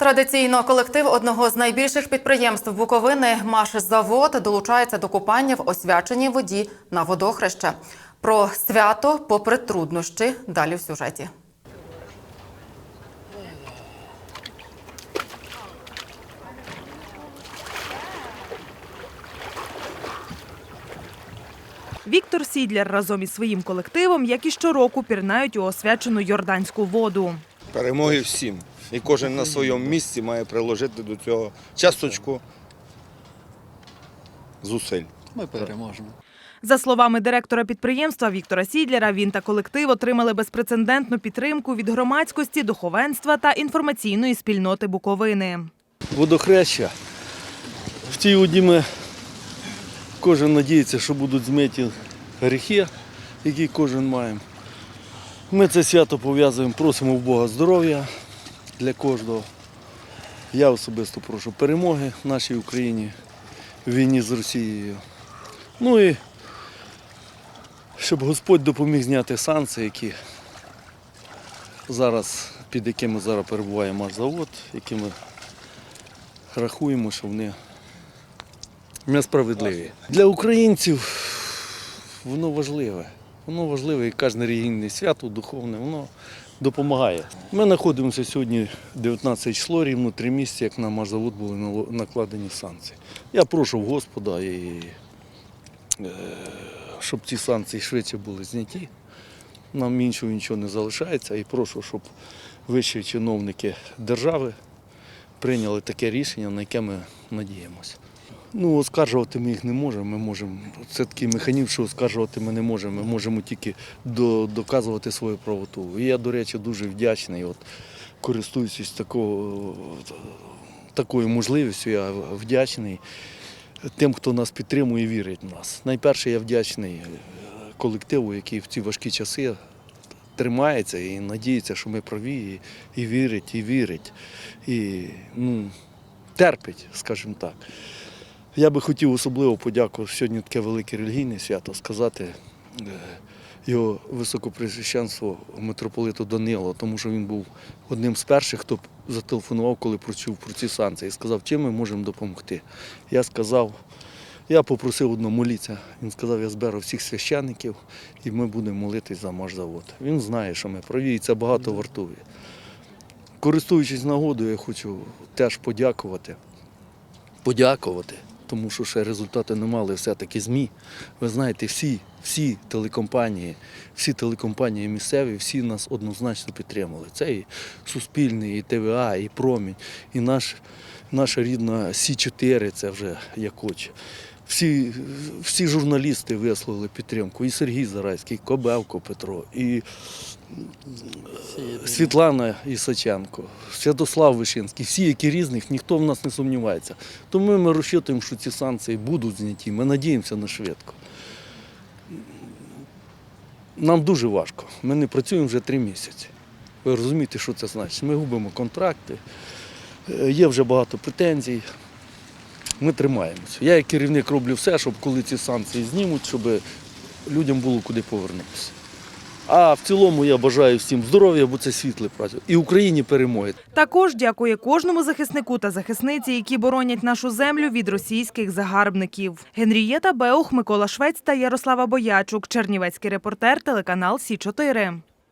Традиційно колектив одного з найбільших підприємств Буковини «Машзавод» долучається до купання в освяченій воді на водохреще. Про свято, попри труднощі, далі в сюжеті. Віктор Сідляр разом із своїм колективом, як і щороку, пірнають у освячену йорданську воду. Перемоги всім. І кожен на своєму місці має приложити до цього часточку зусиль. Ми переможемо. За словами директора підприємства Віктора Сідляра, він та колектив отримали безпрецедентну підтримку від громадськості, духовенства та інформаційної спільноти Буковини. водохреща. В тій воді ми кожен надіється, що будуть змиті гріхи, які кожен має. Ми це свято пов'язуємо, просимо в Бога здоров'я для кожного. Я особисто прошу перемоги нашій Україні в війні з Росією. Ну і щоб Господь допоміг зняти санкції, які зараз, під якими зараз перебуває завод, які ми рахуємо, що вони несправедливі. Для українців воно важливе. Воно важливе і кожне релігійне свято, духовне, воно допомагає. Ми знаходимося сьогодні 19 число, рівно три місяці, як на наш були накладені санкції. Я прошу Господа, і, е, щоб ці санкції швидше були зняті. Нам іншого нічого не залишається. І прошу, щоб вищі чиновники держави прийняли таке рішення, на яке ми надіємося. Ну, оскаржувати ми їх не можемо. Ми можемо. Це такий механізм, що оскаржувати ми не можемо. Ми можемо тільки до, доказувати свою правоту. І я, до речі, дуже вдячний. От, користуючись такого, такою можливістю, я вдячний тим, хто нас підтримує і вірить в нас. Найперше, я вдячний е, колективу, який в ці важкі часи тримається і надіється, що ми праві, і, і вірить, і вірить, і ну, терпить, скажімо так. Я би хотів особливо подякувати сьогодні таке велике релігійне свято, сказати е, його високопресвященству митрополиту Данилу, тому що він був одним з перших, хто зателефонував, коли почув про ці санкції, і сказав, чим ми можемо допомогти. Я сказав, я попросив одного моліться. Він сказав, я зберу всіх священників і ми будемо молитись за наш завод. Він знає, що ми праві, і це багато вартує. Користуючись нагодою, я хочу теж подякувати. Подякувати, тому що ще результати не мали все-таки ЗМІ. Ви знаєте, всі, всі телекомпанії, всі телекомпанії місцеві, всі нас однозначно підтримали. Це і Суспільний, і ТВА, і Промінь, і наш, наша рідна Сі-4, це вже як хоче. Всі, всі журналісти висловили підтримку. І Сергій Зарайський, і Кобевко Петро, і Світлана Ісаченко, Святослав Вишинський, всі, які різних, ніхто в нас не сумнівається. Тому ми розчитуємо, що ці санкції будуть зняті. Ми надіємося на швидко. Нам дуже важко. Ми не працюємо вже три місяці. Ви розумієте, що це значить? Ми губимо контракти, є вже багато претензій. Ми тримаємося. Я як керівник роблю все, щоб коли ці санкції знімуть, щоб людям було куди повернутися. А в цілому я бажаю всім здоров'я, бо це світле праця. І Україні перемоги. Також дякує кожному захиснику та захисниці, які боронять нашу землю від російських загарбників. Генрієта Беух, Микола Швець та Ярослава Боячук, Чернівецький репортер, телеканал Сі 4